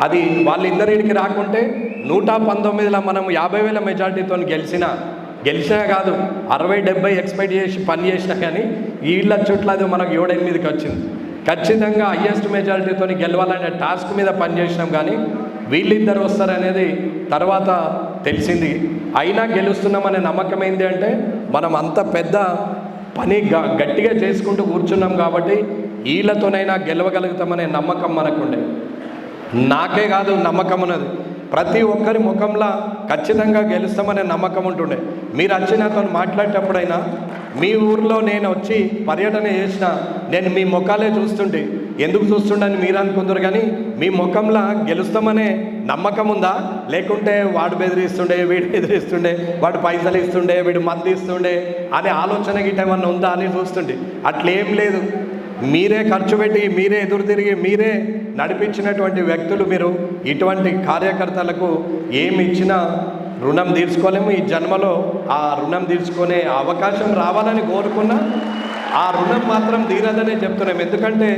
అది వాళ్ళిద్దరికి రాకుంటే నూట పంతొమ్మిదిలో మనం యాభై వేల మెజార్టీతో గెలిచిన గెలిచినా కాదు అరవై డెబ్బై ఎక్స్పెక్ట్ చేసి పని చేసినా కానీ వీళ్ళ చుట్ల అది మనకు ఏడెనిమిదికి వచ్చింది. ఖచ్చితంగా హయ్యెస్ట్ మెజారిటీతో గెలవాలనే టాస్క్ మీద పనిచేసినాం కానీ వీళ్ళిద్దరు వస్తారనేది తర్వాత తెలిసింది. అయినా గెలుస్తున్నామనే నమ్మకం ఏంటి అంటే మనం అంత పెద్ద పని గ- గట్టిగా చేసుకుంటూ కూర్చున్నాం కాబట్టి వీళ్ళతోనైనా గెలవగలుగుతామనే నమ్మకం మనకుండే. నాకే కాదు నమ్మకం ఉన్నది. ప్రతి ఒక్కరి ముఖంలో ఖచ్చితంగా గెలుస్తామనే నమ్మకం ఉంటుండే. మీరు వచ్చి నాతో మాట్లాడేటప్పుడైనా మీ ఊర్లో నేను వచ్చి పర్యటన చేసిన నేను మీ ముఖాలే చూస్తుంటే ఎందుకు చూస్తుండని మీరు అనుకుందరు కానీ మీ ముఖంలో గెలుస్తామనే నమ్మకం ఉందా? లేకుంటే వాడు బెదిరిస్తుండే వీడు బెదిరిస్తుండే వాడు పైసలు ఇస్తుండే వీడు మంది ఇస్తుండే అనే ఆలోచన గిట్ట ఏమన్నా ఉందా అని చూస్తుండే అట్లేం లేదు. మీరే ఖర్చు పెట్టి మీరే ఎదురు తిరిగి మీరే నడిపించినటువంటి వ్యక్తులు మీరు. ఇటువంటి కార్యకర్తలకు ఏమి ఇచ్చినా రుణం తీర్చుకోలేము. ఈ జన్మలో ఆ రుణం తీర్చుకునే అవకాశం రావాలని కోరుకున్నా ఆ రుణం మాత్రం తీరదనే చెప్తున్నాం. ఎందుకంటే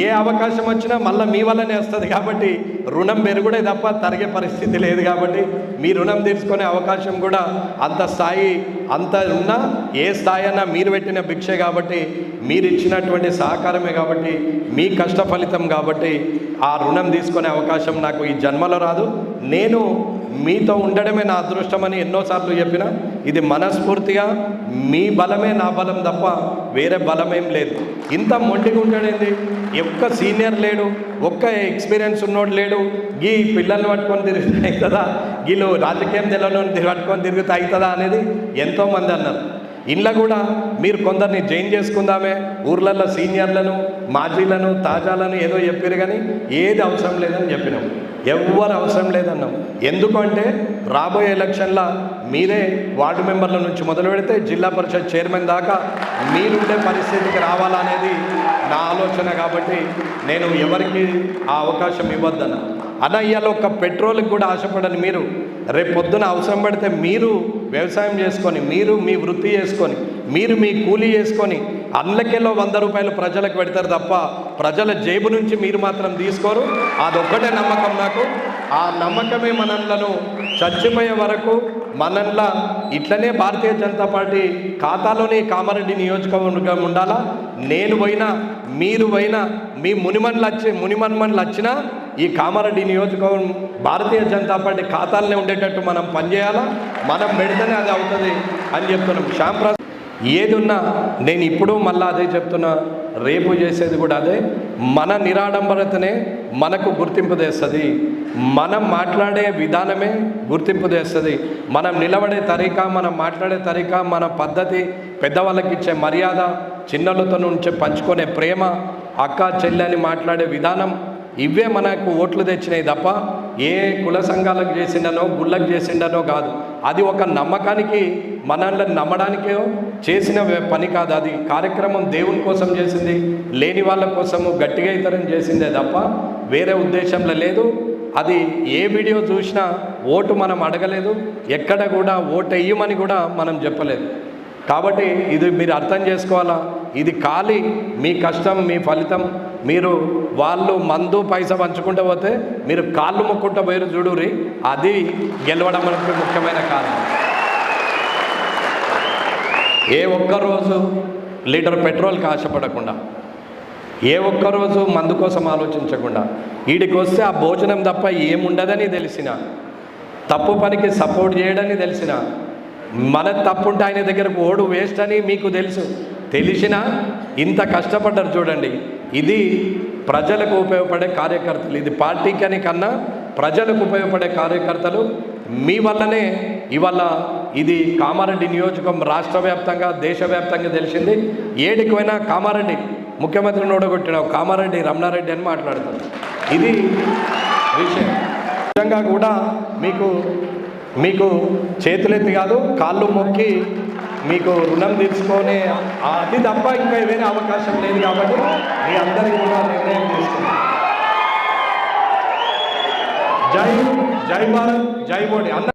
ఏ అవకాశం వచ్చినా మళ్ళీ మీ వల్లనే వస్తుంది కాబట్టి రుణం పెరుగుడే తప్ప తరిగే పరిస్థితి లేదు కాబట్టి మీ రుణం తీర్చుకునే అవకాశం కూడా అంత స్థాయి అంత ఉన్నా ఏ స్థాయి అన్నా మీరు పెట్టిన భిక్షే కాబట్టి మీరు ఇచ్చినటువంటి సహకారమే కాబట్టి మీ కష్ట ఫలితం కాబట్టి ఆ రుణం తీసుకునే అవకాశం నాకు ఈ జన్మలో రాదు. నేను మీతో ఉండడమే నా అదృష్టమని ఎన్నోసార్లు చెప్పిన. ఇది మనస్ఫూర్తిగా మీ బలమే నా బలం తప్ప వేరే బలమేం లేదు. ఇంత మొండిగా ఉంటాడేంది ఒక్క సీనియర్ లేడు ఒక్క ఎక్స్పీరియన్స్ ఉన్నోడు లేడు. గీ పిల్లల్ని పట్టుకొని తిరిగితే అవుతుందా? గీలు రాజకీయం తెలియని పట్టుకొని తిరిగితే అవుతుందా అనేది ఎంతోమంది అన్నారు. ఇంట్లో కూడా మీరు కొందరిని జైన్ చేసుకుందామే. ఊర్లలో సీనియర్లను మాజీలను తాజాలను ఏదో చెప్పారు కానీ ఏది అవసరం లేదని చెప్పినాం. ఎవ్వరు అవసరం లేదన్నాం. ఎందుకంటే రాబోయే ఎలక్షన్లో మీరే వార్డు మెంబర్ల నుంచి మొదలు పెడితే జిల్లా పరిషత్ చైర్మన్ దాకా మీరుండే పరిస్థితికి రావాలనేది నా ఆలోచన కాబట్టి నేను ఎవరికి ఆ అవకాశం ఇవ్వద్దన్న. అన్న ఇవాళ ఒక్క పెట్రోల్కి కూడా ఆశపడని మీరు. రేపు పొద్దున అవసరం పడితే మీరు వ్యవసాయం చేసుకొని మీరు మీ వృత్తి చేసుకొని మీరు మీ కూలీ చేసుకొని అందులకెళ్ళో వంద రూపాయలు ప్రజలకు పెడతారు తప్ప ప్రజల జేబు నుంచి మీరు మాత్రం తీసుకోరు. అదొక్కటే నమ్మకం నాకు. ఆ నమ్మకమే మనలను చచ్చిపోయే వరకు మనల్లా ఇట్లనే భారతీయ జనతా పార్టీ ఖాతాలోనే కామారెడ్డి నియోజకవర్గం ఉండాలా? నేను పోయినా మీరు పోయినా మీ మునిమన్లు వచ్చి మునిమన్మన్లు వచ్చినా ఈ కామారెడ్డి నియోజకవర్గం భారతీయ జనతా పార్టీ ఖాతాలనే ఉండేటట్టు మనం పనిచేయాలా? మనం పెడితేనే అది అవుతుంది అని చెప్తున్నాం. శ్యాంప్రాస్ ఏదున్నా నేను ఇప్పుడు మళ్ళీ అదే చెప్తున్నా. రేపు చేసేది కూడా అదే. మన నిరాడంబరతనే మనకు గుర్తింపు తెస్తుంది. మనం మాట్లాడే విధానమే గుర్తింపు తెస్తుంది. మనం నిలబడే తరీకా మనం మాట్లాడే తరీకా మన పద్ధతి పెద్దవాళ్ళకి ఇచ్చే మర్యాద చిన్నలతో నుంచి పంచుకునే ప్రేమ అక్క చెల్లెని మాట్లాడే విధానం ఇవే మనకు ఓట్లు తెచ్చినాయి తప్ప ఏ కుల సంఘాలకు చేసిండనో గుళ్ళకు చేసిండనో కాదు. అది ఒక నమ్మకానికి మనల్ని నమ్మడానికే చేసిన పని కాదు అది. కార్యక్రమం దేవుని కోసం చేసింది లేని వాళ్ళ కోసము గట్టిగా ఇతరం చేసిందే తప్ప వేరే ఉద్దేశంలో లేదు. అది ఏ వీడియో చూసినా ఓటు మనం అడగలేదు ఎక్కడ కూడా ఓటు వేయమని కూడా మనం చెప్పలేదు. కాబట్టి ఇది మీరు అర్థం చేసుకోవాలా? ఇది ఖాళీ మీ కష్టం మీ ఫలితం. మీరు వాళ్ళు మందు పైసా పంచుకుంటూ పోతే మీరు కాళ్ళు మొక్కుంటూ పోయారు చూడురి అది గెలవడం అనేది ముఖ్యమైన కారణం. ఏ ఒక్క రోజు లీటర్ పెట్రోల్కి ఆశపడకుండా ఏ ఒక్క రోజు మందు కోసం ఆలోచించకుండా వీడికి వస్తే ఆ భోజనం తప్ప ఏముండదని తెలిసిన తప్పు పనికి సపోర్ట్ చేయడని తెలిసిన మన తప్పుంటే ఆయన దగ్గరకు ఓడు వేస్ట్ అని మీకు తెలుసు. తెలిసిన ఇంత కష్టపడ్డారు చూడండి. ఇది ప్రజలకు ఉపయోగపడే కార్యకర్తలు. ఇది పార్టీకి అని కన్నా ప్రజలకు ఉపయోగపడే కార్యకర్తలు. మీ వల్లనే ఇవాళ ఇది కామారెడ్డి నియోజకం రాష్ట్ర వ్యాప్తంగా దేశవ్యాప్తంగా తెలిసింది. ఏడికి పోయినా కామారెడ్డి ముఖ్యమంత్రిని ఓడగొట్టినావు కామారెడ్డి రమణారెడ్డి అని మాట్లాడుతారు. ఇది విషయం. నిజంగా కూడా మీకు మీకు చేతులెత్తి కాదు కాళ్ళు మొక్కి మీకు రుణం తీర్చుకునే అది తప్ప ఇంకా వేరే అవకాశం లేదు కాబట్టి మీ అందరికీ కూడా నిర్ణయం తీసుకున్నాను జై జై భారత్ జై మోడీ అన్న